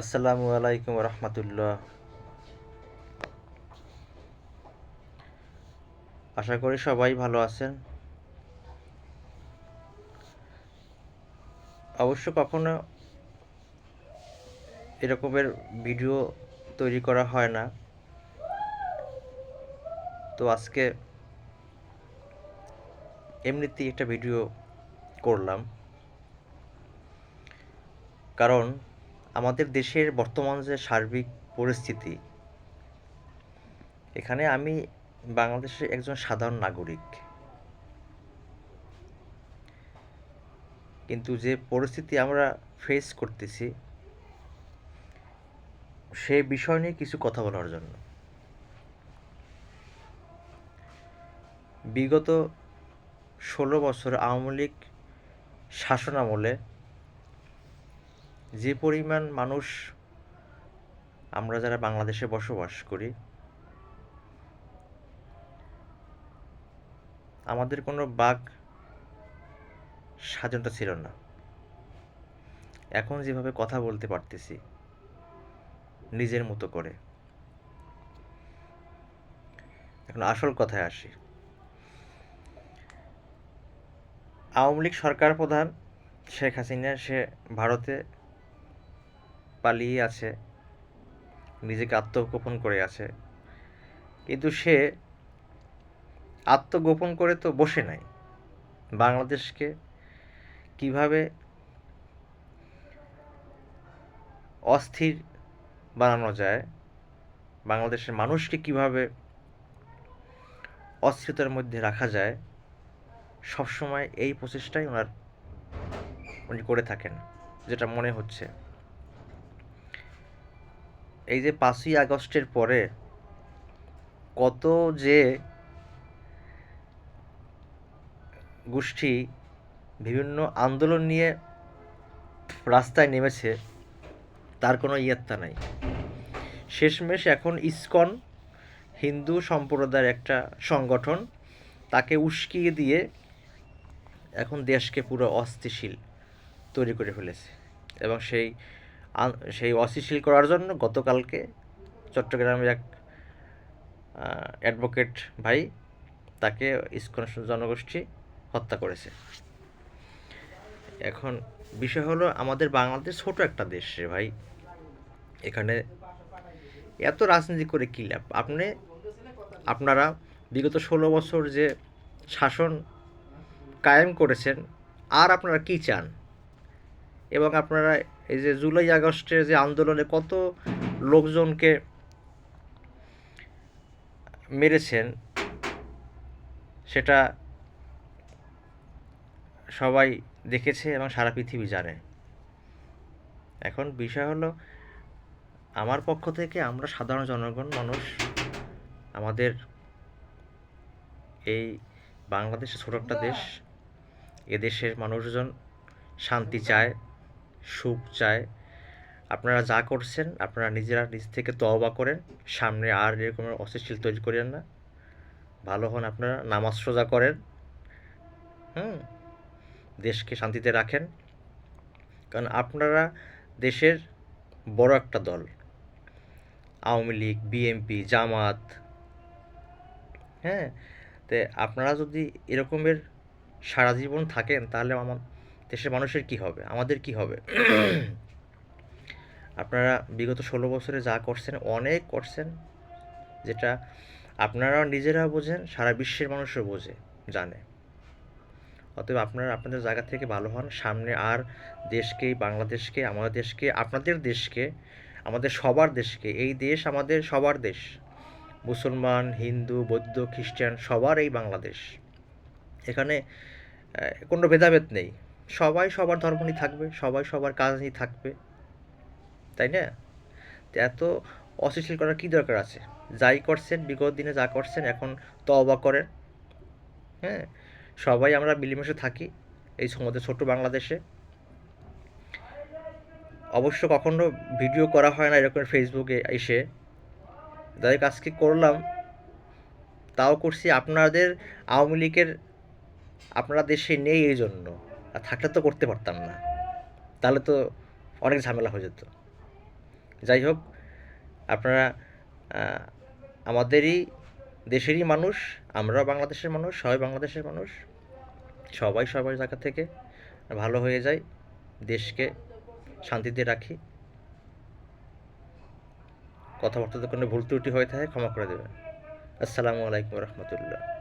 আসসালামু আলাইকুম রহমতুল্লাহ। আশা করি সবাই ভালো আছেন। অবশ্য কখনো এরকমের ভিডিও তৈরি করা হয় না। তো আজকে এমনিতেই একটা ভিডিও করলাম। কারণ আমাদের দেশের বর্তমান যে সার্বিক পরিস্থিতি, এখানে আমি বাংলাদেশের একজন সাধারণ নাগরিক। কিন্তু যে পরিস্থিতি আমরা ফেস করতেছি, সে বিষয় নিয়ে কিছু কথা বলার জন্য। বিগত ষোলো বছর আওয়ামী লীগ শাসন আমলে যে পরিমাণ মানুষ আমরা যারা বাংলাদেশে বসবাস করি, আমাদের কোনো বাঘ স্বাধীনতা ছিল না। এখন যেভাবে কথা বলতে পারতেছি, নিজের মতো করে। এখন আসল কথায় আসি। আওয়ামী লীগ সরকার প্রধান শেখ হাসিনা, সে ভারতে পালিয়ে আছে, নিজেকে আত্মগোপন করে আছে। কিন্তু সে আত্মগোপন করে তো বসে নাই। বাংলাদেশকে কীভাবে অস্থির বানানো যায়, বাংলাদেশের মানুষকে কীভাবে অস্থিরতার মধ্যে রাখা যায়, সবসময় এই প্রচেষ্টাই ওনার উনি করে থাকেন, যেটা মনে হচ্ছে। এই যে পাঁচই আগস্টের পরে কত যে গোষ্ঠী বিভিন্ন আন্দোলন নিয়ে রাস্তায় নেমেছে, তার কোনো ইয়ত্তা নাই। শেষমেশ এখন ইসকন হিন্দু সম্প্রদায়ের একটা সংগঠন, তাকে উস্কিয়ে দিয়ে এখন দেশকে পুরো অস্থিতিশীল তৈরি করে ফেলেছে। এবং সেই সেই অস্থিতিশীল করার জন্য গতকালকে চট্টগ্রামের এক অ্যাডভোকেট ভাই তাকে ইস্কন জনগোষ্ঠী হত্যা করেছে। এখন বিষয় হলো আমাদের বাংলাদেশ ছোট একটা দেশ রে ভাই। এখানে এত রাজনীতি করে কী লাভ? আপনি, আপনারা বিগত ষোলো বছর যে শাসন কায়েম করেছেন, আর আপনারা কী চান? এবং আপনারা এই যে জুলাই আগস্টের যে আন্দোলনে কত লোকজনকে মেরেছেন, সেটা সবাই দেখেছে এবং সারা পৃথিবী জানে। এখন বিষয় হলো, আমার পক্ষ থেকে আমরা সাধারণ জনগণ, মানুষ, আমাদের এই বাংলাদেশ ছোট একটা দেশ এদেশের মানুষজন শান্তি চায়। সুখ চায়। আপনারা যা করছেন, আপনারা নিজেরা নিজ থেকে তওবা করেন। সামনে আর এরকম অস্থিতিশীল তৈরি করেন না। ভালো হন আপনারা, নামাজ সোজা করেন। হুম? দেশকে শান্তিতে রাখেন। কারণ আপনারা দেশের বড় একটা দল। আওয়ামী লীগ বিএমপি জামাত। হ্যাঁ? তো আপনারা যদি এরকমের সারা জীবন থাকেন, তাহলে আমার দেশের মানুষের কি হবে? আমাদের কি হবে? আপনারা বিগত ষোলো বছরে যা করছেন অনেক করছেন যেটা আপনারাও নিজেরা বোঝেন সারা বিশ্বের মানুষও বোঝে জানে। অতএব আপনারা আপনাদের জায়গা থেকে ভালো হন। সামনে আর দেশকে বাংলাদেশকে আমাদের দেশকে আপনাদের দেশকে আমাদের সবার দেশকে এই দেশ আমাদের সবার দেশ। মুসলমান হিন্দু বৌদ্ধ খ্রিস্টান সবার এই বাংলাদেশ। এখানে কোনো ভেদাভেদ নেই। সবাই সবার ধর্ম নিয়ে থাকবে, সবাই সবার কাজ নিয়ে থাকবে, তাই না? এত অস্থিতিশীল করার কী দরকার আছে? যাই করছেন, বিগত দিনে যা করছেন, এখন তবা করেন হ্যাঁ? সবাই আমরা মিলেমিশে থাকি, এই আমাদের ছোট্ট বাংলাদেশে। অবশ্য কখনো ভিডিও করা হয় না এরকম ফেসবুকে এসে। যাই আজকে করলাম। তাও করছি, আপনাদের আওয়ামী লীগের, আপনারা দেশে নেই এই জন্য। আর থাকলে তো করতে পারতাম না। তাহলে তো অনেক ঝামেলা হয়ে যেত। যাই হোক, আপনারা আমাদেরই দেশেরই মানুষ, আমরাও বাংলাদেশের মানুষ, সবাই বাংলাদেশের মানুষ, সবাই সবার জায়গা থেকে ভালো হয়ে যায় দেশকে শান্তিতে রাখি। কথাবার্তাতে কোনো ভুল ত্রুটি হয়ে থাকে ক্ষমা করে দেবেন। আসসালামু আলাইকুম রহমতুল্লাহ।